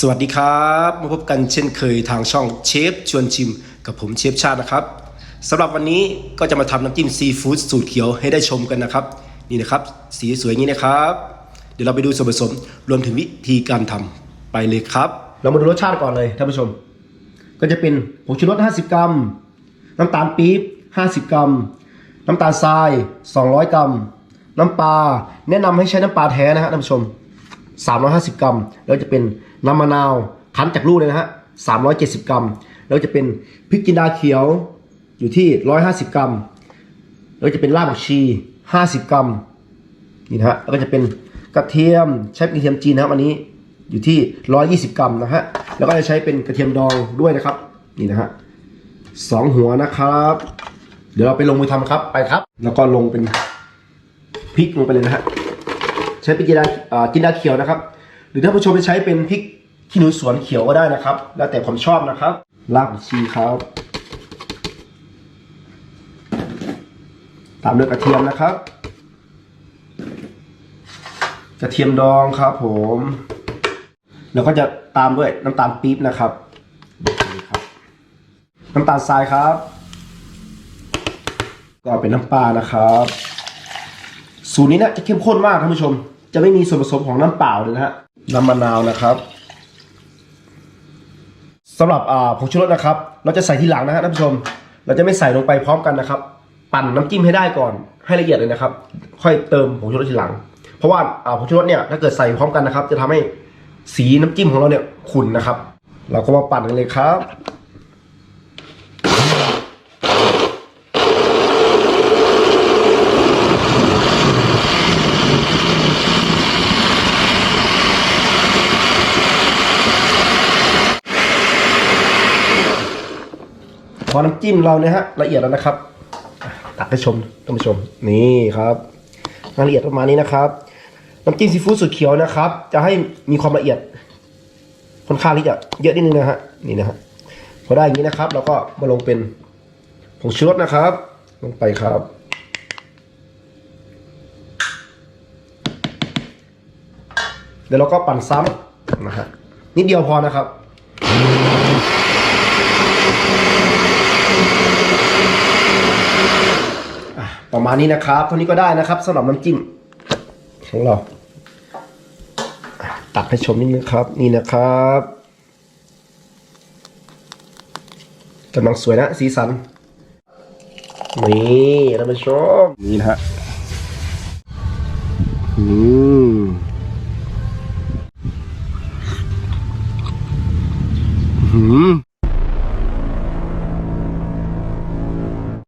สวัสดีครับมาพบกันเช่นเคยทางช่องเชฟชวนชิม กับผมเชฟชาตินะครับสำหรับวันนี้ก็จะมาทำน้ำจิ้มซีฟู้ดสูตรเขียวให้ได้ชมกันนะครับ นี่นะครับสีสวยอย่างนี้นะครับ เดี๋ยวเราไปดูส่วนผสมรวมถึงวิธีการทำไปเลยครับ เรามาดูรสชาติก่อนเลยท่านผู้ชม ก็จะเป็นผงชูรส 50 กรัม น้ำตาลปี๊บ 50 กรัม น้ำตาลทราย 200 กรัม น้ำปลาแนะนำให้ใช้น้ำปลาแท้นะฮะท่านผู้ชม 350 กรัม แล้วจะเป็นน้ำมะนาวคั้นจากลูกเลยนะฮะ370 กรัม แล้วจะเป็นพริกจินดาเขียวอยู่ที่ 150 กรัม แล้วจะเป็นรากผักชี 50 กรัมนี่นะฮะแล้วก็จะเป็นกระเทียมใช้เป็นกระเทียมจีนนะครับอันนี้อยู่ที่ 120 กรัมนะฮะแล้วก็จะใช้เป็นกระเทียมดองด้วยนะครับนี่นะฮะสองหัวนะครับ เดี๋ยวเราไปลงมือทำครับไปครับ แล้วก็ลงเป็นพริกลงไปเลยนะฮะ ใช้เป็นจินดาจินดาเขียวนะครับ หรือถ้าผู้ชมจะใช้เป็นพริกขี้หนูสวนเขียวก็ได้นะครับ แล้วแต่ความชอบนะครับรากผักชีครับตามด้วยกระเทียมนะครับ กระเทียมดองครับผมแล้วก็จะตามด้วยน้ำตาลปี๊บนะครับครับ น้ำตาลทรายครับ ก็เป็นน้ำปลานะครับ สูตรนี้นะจะเข้มข้นมากท่านผู้ชม จะไม่มีส่วนผสมของน้ำเปล่าเลยนะฮะน้ำมะนาวนะครับสำหรับอ่าผงชูรสนะครับ เราจะใส่ทีหลังนะฮะท่านผู้ชม เราจะไม่ใส่ลงไปพร้อมกันนะครับ ปั่นน้ำจิ้มให้ได้ก่อนให้ละเอียดเลยนะครับ ค่อยเติมผงชูรสทีหลัง เพราะว่าอ่าผงชูรสเนี่ยถ้าเกิดใส่พร้อมกันนะครับ จะทำให้สีน้ำจิ้มของเราเนี่ยขุ่นนะครับ เราก็มาปั่นกันเลยครับ พอน้ำจิ้มเราเนี่ยฮะละเอียดแล้วนะครับตักให้ชมท่านผู้ชมนี่ครับรายละเอียดประมาณนี้นะครับ น้ำจิ้มซีฟู้ดสูตรเขียวนะครับ จะให้มีความละเอียดค่อนข้างที่จะเยอะนิดนึงนะฮะนี่นะฮะพอได้อย่างนี้นะครับ เราก็มาลงเป็นผงชูรสนะครับ ลงไปครับเดี๋ยวเราก็ปั่นซ้ำนะฮะนิดเดียวพอนะครับ ประมาณนี้นะครับเท่านี้ก็ได้นะครับสำหรับน้ำจิ้มของเราอะตักให้ชมนิดนึงครับ นี่นะครับกำลังสวยนะสีสัน นี่ท่านผู้ชมนี่นะฮะอืมอืม